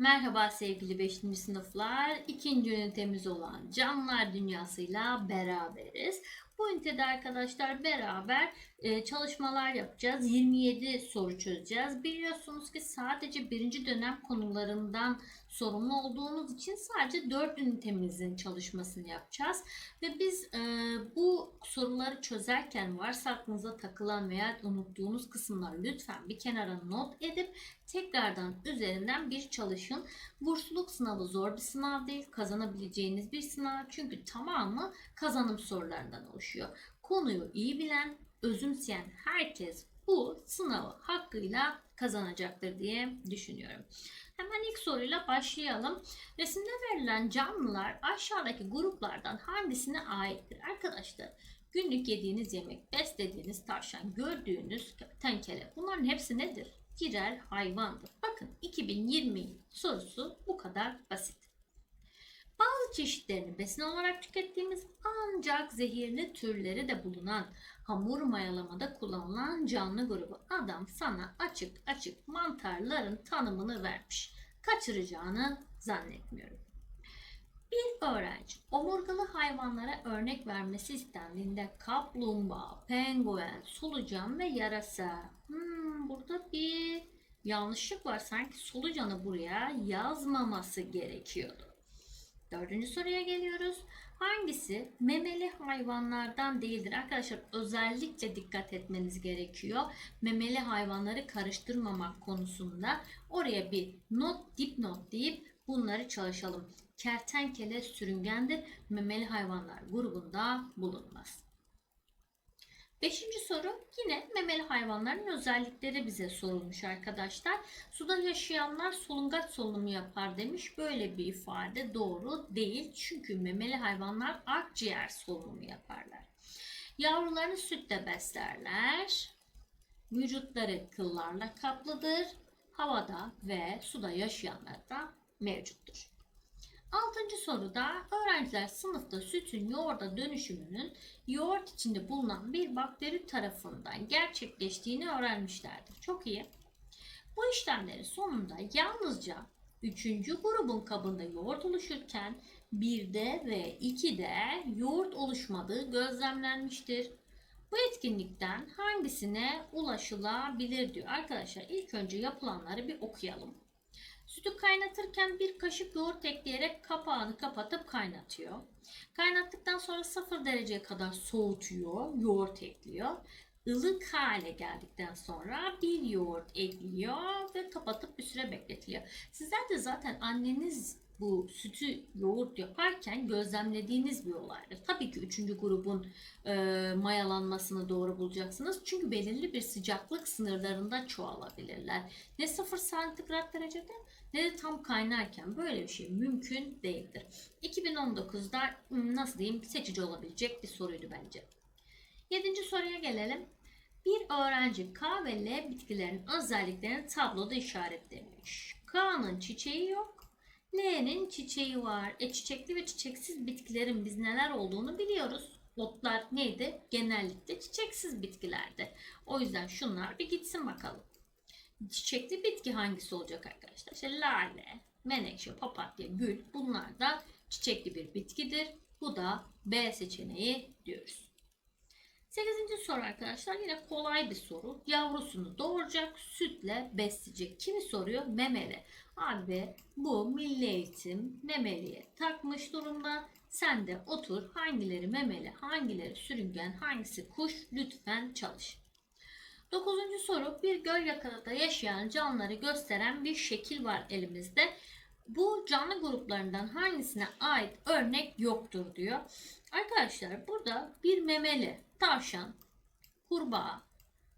Merhaba sevgili 5. sınıflar. İkinci ünitemiz olan canlılar dünyasıyla beraberiz. Bu ünitede arkadaşlar beraber e, çalışmalar yapacağız. 27 soru çözeceğiz. Biliyorsunuz ki sadece birinci dönem konularından sorumlu olduğumuz için sadece 4 ünitemizin çalışmasını yapacağız. Ve biz e, bu soruları çözerken varsa aklınıza takılan veya unuttuğunuz kısımlar lütfen bir kenara not edip tekrardan üzerinden bir çalışın. Bursluluk sınavı zor bir sınav değil. Kazanabileceğiniz bir sınav. Çünkü tamamı kazanım sorularından oluşuyor. Konuyu iyi bilen, özümseyen herkes bu sınavı hakkıyla kazanacaktır diye düşünüyorum. Hemen ilk soruyla başlayalım. Resimde verilen canlılar aşağıdaki gruplardan hangisine aittir? Arkadaşlar günlük yediğiniz yemek, beslediğiniz tavşan, gördüğünüz tenkele bunların hepsi nedir? Birer hayvandır. Bakın 2020 sorusu bu kadar basit. Bazı çeşitlerini besin olarak tükettiğimiz ancak zehirli türleri de bulunan hamur mayalamada kullanılan canlı grubu. Adam sana açık açık mantarların tanımını vermiş. Kaçıracağını zannetmiyorum. Bir öğrenci omurgalı hayvanlara örnek vermesi istendiğinde kaplumbağa, penguen, solucan ve yarasa. Hmm, burada bir yanlışlık var. Sanki solucanı buraya yazmaması gerekiyordu. Dördüncü soruya geliyoruz. Hangisi memeli hayvanlardan değildir? Arkadaşlar özellikle dikkat etmeniz gerekiyor. Memeli hayvanları karıştırmamak konusunda oraya bir not dipnot deyip bunları çalışalım. Kertenkele sürüngendir. Memeli hayvanlar grubunda bulunmaz. Beşinci soru yine memeli hayvanların özellikleri bize sorulmuş arkadaşlar. Suda yaşayanlar solungaç solunumu yapar demiş. Böyle bir ifade doğru değil. Çünkü memeli hayvanlar akciğer solunumu yaparlar. Yavrularını sütle beslerler. Vücutları kıllarla kaplıdır. Havada ve suda yaşayanlar da mevcuttur. Altıncı soruda öğrenciler sınıfta sütün yoğurda dönüşümünün yoğurt içinde bulunan bir bakteri tarafından gerçekleştiğini öğrenmişlerdir. Çok iyi. Bu işlemlerin sonunda yalnızca 3. grubun kabında yoğurt oluşurken 1'de ve 2'de yoğurt oluşmadığı gözlemlenmiştir. Bu etkinlikten hangisine ulaşılabilir diyor. Arkadaşlar ilk önce yapılanları bir okuyalım. Sütü kaynatırken bir kaşık yoğurt ekleyerek kapağını kapatıp kaynatıyor. Kaynattıktan sonra 0 dereceye kadar soğutuyor, yoğurt ekliyor. Ilık hale geldikten sonra bir yoğurt ekliyor ve kapatıp bir süre bekletiliyor. Sizler de zaten anneniz bu sütü yoğurt yaparken gözlemlediğiniz bir olaydır. Tabii ki üçüncü grubun e, mayalanmasını doğru bulacaksınız. Çünkü belirli bir sıcaklık sınırlarında çoğalabilirler. Ne 0 santigrat derecede ne de tam kaynarken böyle bir şey mümkün değildir. 2019'da hmm, nasıl diyeyim seçici olabilecek bir soruydu bence. Yedinci soruya gelelim. Bir öğrenci K ve L bitkilerin özelliklerini tabloda işaretlemiş. K'nın çiçeği yok. L'nin çiçeği var. E çiçekli ve çiçeksiz bitkilerin biz neler olduğunu biliyoruz. Otlar neydi? Genellikle çiçeksiz bitkilerdi. O yüzden şunlar bir gitsin bakalım. Çiçekli bitki hangisi olacak arkadaşlar? İşte lale, menekşe, papatya, gül bunlar da çiçekli bir bitkidir. Bu da B seçeneği diyoruz. 8. soru arkadaşlar yine kolay bir soru. Yavrusunu doğuracak, sütle besleyecek. Kimi soruyor? Memeli. Abi bu milli eğitim memeliye takmış durumda. Sen de otur hangileri memeli, hangileri sürüngen, hangisi kuş lütfen çalış. Dokuzuncu soru bir göl yakınında yaşayan canlıları gösteren bir şekil var elimizde. Bu canlı gruplarından hangisine ait örnek yoktur diyor. Arkadaşlar burada bir memeli, tavşan, kurbağa,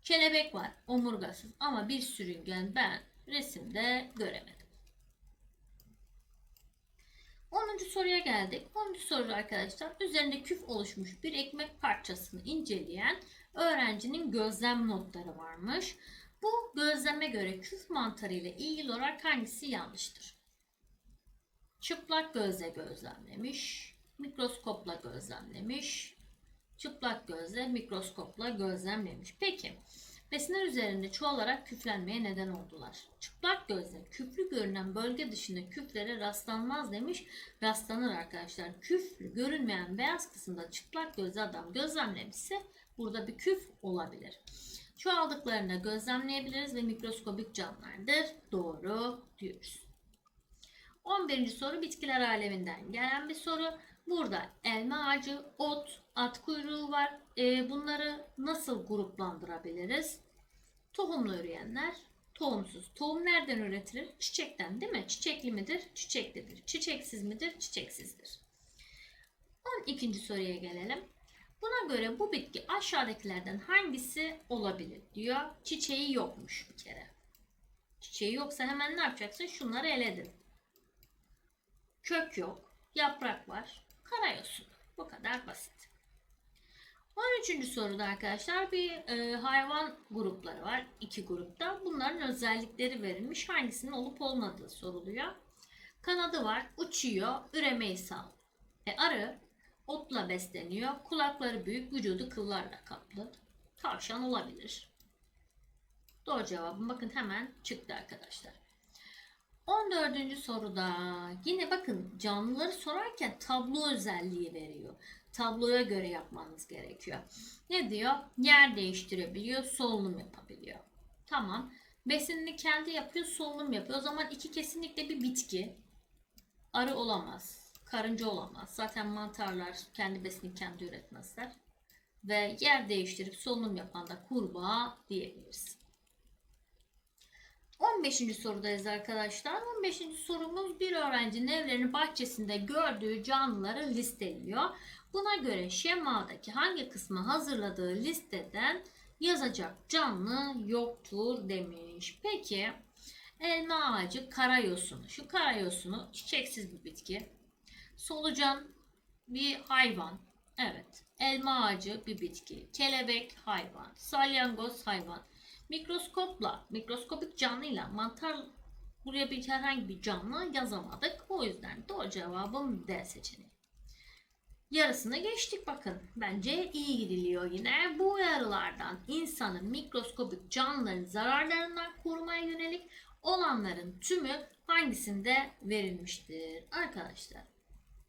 kelebek var omurgasız ama bir sürüngen ben resimde göremedim. 10. soruya geldik. 10. soru arkadaşlar üzerinde küf oluşmuş bir ekmek parçasını inceleyen öğrencinin gözlem notları varmış. Bu gözleme göre küf mantarı ile ilgili olarak hangisi yanlıştır? Çıplak gözle gözlemlemiş, mikroskopla gözlemlemiş, çıplak gözle mikroskopla gözlemlemiş. Peki Besinler üzerinde çoğalarak küflenmeye neden oldular. Çıplak gözle küflü görünen bölge dışında küflere rastlanmaz demiş. Rastlanır arkadaşlar. Küflü görünmeyen beyaz kısımda çıplak gözle adam gözlemlemişse burada bir küf olabilir. Çoğaldıklarını gözlemleyebiliriz ve mikroskobik canlılardır. Doğru diyoruz. 11. soru bitkiler aleminden gelen bir soru. Burada elma ağacı, ot, at kuyruğu var. Ee, bunları nasıl gruplandırabiliriz? Tohumlu üreyenler, tohumsuz. Tohum nereden üretilir? Çiçekten değil mi? Çiçekli midir? Çiçeklidir. Çiçeksiz midir? Çiçeksizdir. 12. soruya gelelim. Buna göre bu bitki aşağıdakilerden hangisi olabilir diyor. Çiçeği yokmuş bir kere. Çiçeği yoksa hemen ne yapacaksın? Şunları eledin. Kök yok, yaprak var, karayosun. Bu kadar basit. 13. soruda arkadaşlar bir e, hayvan grupları var. iki grupta. Bunların özellikleri verilmiş. Hangisinin olup olmadığı soruluyor. Kanadı var, uçuyor, üremeyi sağlıyor. E, arı otla besleniyor. Kulakları büyük, vücudu kıllarla kaplı. Tavşan olabilir. Doğru cevabım bakın hemen çıktı arkadaşlar. 14. soruda yine bakın canlıları sorarken tablo özelliği veriyor. Tabloya göre yapmanız gerekiyor. Ne diyor? Yer değiştirebiliyor, solunum yapabiliyor. Tamam. Besinini kendi yapıyor, solunum yapıyor. O zaman iki kesinlikle bir bitki. Arı olamaz. Karınca olamaz. Zaten mantarlar kendi besinini kendi üretmezler. Ve yer değiştirip solunum yapan da kurbağa diyebiliriz. 15. sorudayız arkadaşlar. 15. sorumuz bir öğrencinin evlerinin bahçesinde gördüğü canlıları listeliyor. Buna göre şemadaki hangi kısmı hazırladığı listeden yazacak canlı yoktur demiş. Peki elma ağacı karayosunu. Şu karayosunu çiçeksiz bir bitki. Solucan bir hayvan. Evet. Elma ağacı bir bitki. Kelebek hayvan. Salyangoz hayvan. Mikroskopla, mikroskopik canlıyla mantar buraya bir herhangi bir canlı yazamadık. O yüzden doğru cevabım D seçeneği. Yarısını geçtik bakın. Bence iyi gidiliyor yine. Bu uyarılardan insanın mikroskopik canlıların zararlarından korumaya yönelik olanların tümü hangisinde verilmiştir? Arkadaşlar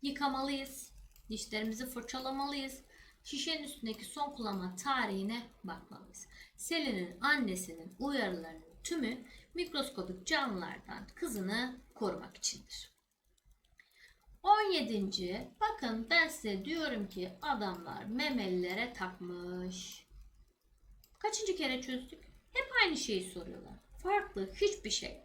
yıkamalıyız. Dişlerimizi fırçalamalıyız. Şişenin üstündeki son kullanma tarihine bakmalıyız. Selin'in annesinin uyarılarının tümü mikroskopik canlılardan kızını korumak içindir. 17. Bakın ben size diyorum ki adamlar memelilere takmış. Kaçıncı kere çözdük? Hep aynı şeyi soruyorlar. Farklı hiçbir şey.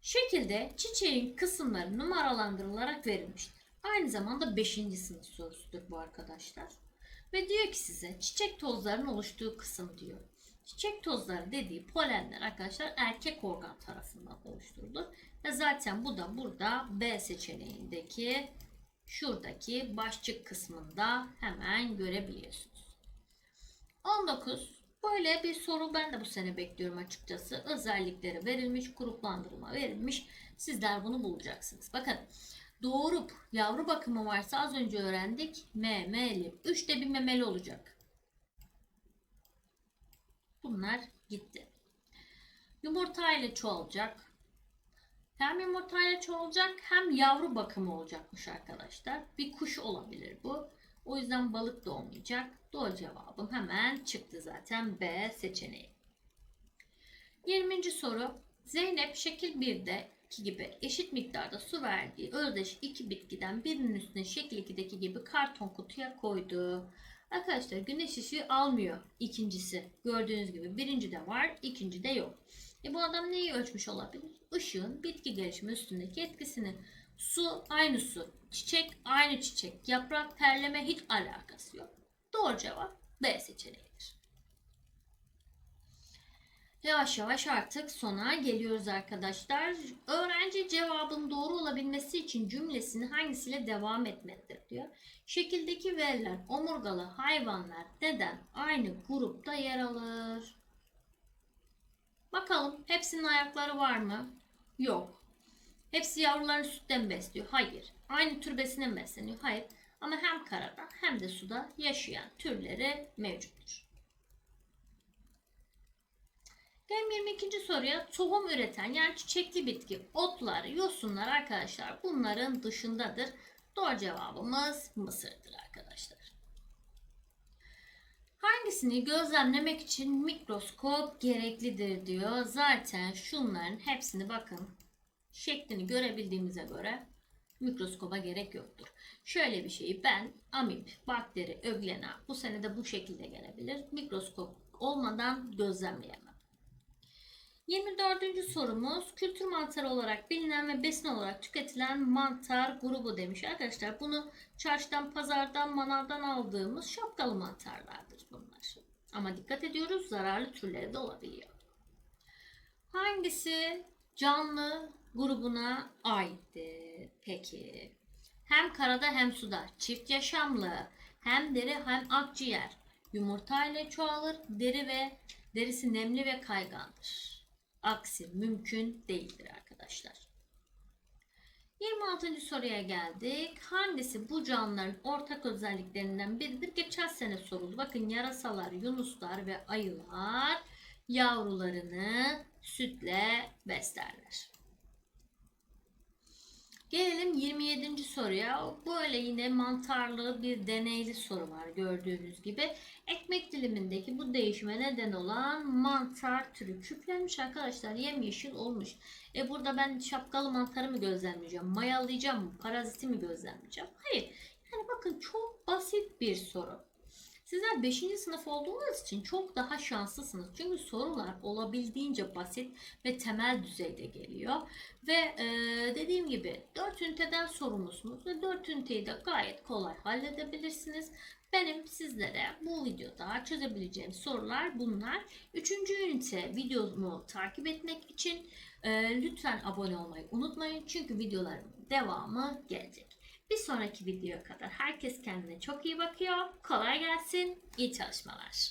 Şekilde çiçeğin kısımları numaralandırılarak verilmiştir. Aynı zamanda 5. sınıf sorusudur bu arkadaşlar. Ve diyor ki size çiçek tozlarının oluştuğu kısım diyor. Çiçek tozları dediği polenler arkadaşlar erkek organ tarafından oluşturulur. Ve zaten bu da burada B seçeneğindeki şuradaki başçık kısmında hemen görebiliyorsunuz. 19. Böyle bir soru ben de bu sene bekliyorum açıkçası. Özellikleri verilmiş, gruplandırma verilmiş. Sizler bunu bulacaksınız. Bakın doğurup yavru bakımı varsa az önce öğrendik. Memeli. 3'te bir memeli olacak. Bunlar gitti. Yumurta ile çoğalacak. Hem yumurta ile çoğalacak hem yavru bakımı olacakmış arkadaşlar. Bir kuş olabilir bu. O yüzden balık da olmayacak. Doğru cevabım hemen çıktı zaten B seçeneği. 20. soru. Zeynep şekil 1'de ki gibi eşit miktarda su verdiği özdeş iki bitkiden birinin üstüne şekil 2'deki gibi karton kutuya koydu. Arkadaşlar güneş ışığı almıyor ikincisi. Gördüğünüz gibi birinci de var, ikinci de yok. E bu adam neyi ölçmüş olabilir? Işığın bitki gelişimi üstündeki etkisini. Su aynı su, çiçek aynı çiçek, yaprak terleme hiç alakası yok. Doğru cevap B seçeneğidir. Yavaş yavaş artık sona geliyoruz arkadaşlar. Öğrenci cevabın doğru olabilmesi için cümlesini hangisiyle devam etmelidir diyor. Şekildeki veriler omurgalı hayvanlar neden aynı grupta yer alır? Bakalım hepsinin ayakları var mı? Yok. Hepsi yavrularını sütten besliyor. Hayır. Aynı tür besine besleniyor. Hayır. Ama hem karada hem de suda yaşayan türleri mevcuttur. Gelelim 22. soruya tohum üreten yani çiçekli bitki, otlar, yosunlar arkadaşlar bunların dışındadır. Doğru cevabımız Mısır'dır arkadaşlar. Hangisini gözlemlemek için mikroskop gereklidir diyor. Zaten şunların hepsini bakın şeklini görebildiğimize göre mikroskoba gerek yoktur. Şöyle bir şeyi ben amip, bakteri, öglena bu sene de bu şekilde gelebilir. Mikroskop olmadan gözlemleyemem. 24. sorumuz kültür mantarı olarak bilinen ve besin olarak tüketilen mantar grubu demiş. Arkadaşlar bunu çarşıdan, pazardan, manavdan aldığımız şapkalı mantarlardır bunlar. Ama dikkat ediyoruz zararlı türleri de olabiliyor. Hangisi canlı grubuna aittir? Peki. Hem karada hem suda çift yaşamlı hem deri hem akciğer yumurta ile çoğalır deri ve derisi nemli ve kaygandır. Aksi mümkün değildir arkadaşlar. 26. soruya geldik. Hangisi bu canlıların ortak özelliklerinden biridir? Geçen sene soruldu. Bakın yarasalar, yunuslar ve ayılar yavrularını sütle beslerler. Gelelim 27. soruya. Böyle yine mantarlı bir deneyli soru var gördüğünüz gibi. Ekmek dilimindeki bu değişime neden olan mantar türü küplenmiş arkadaşlar. Yemyeşil olmuş. E burada ben şapkalı mantarı mı gözlemleyeceğim? Mayalayacağım mı? Paraziti mi gözlemleyeceğim? Hayır. Yani bakın çok basit bir soru. Sizler 5. sınıf olduğunuz için çok daha şanslısınız. Çünkü sorular olabildiğince basit ve temel düzeyde geliyor. Ve e, dediğim gibi 4 üniteden sorumlusunuz ve 4 üniteyi de gayet kolay halledebilirsiniz. Benim sizlere bu videoda çözebileceğim sorular bunlar. 3. ünite videomu takip etmek için e, lütfen abone olmayı unutmayın. Çünkü videoların devamı gelecek. Bir sonraki videoya kadar herkes kendine çok iyi bakıyor. Kolay gelsin. İyi çalışmalar.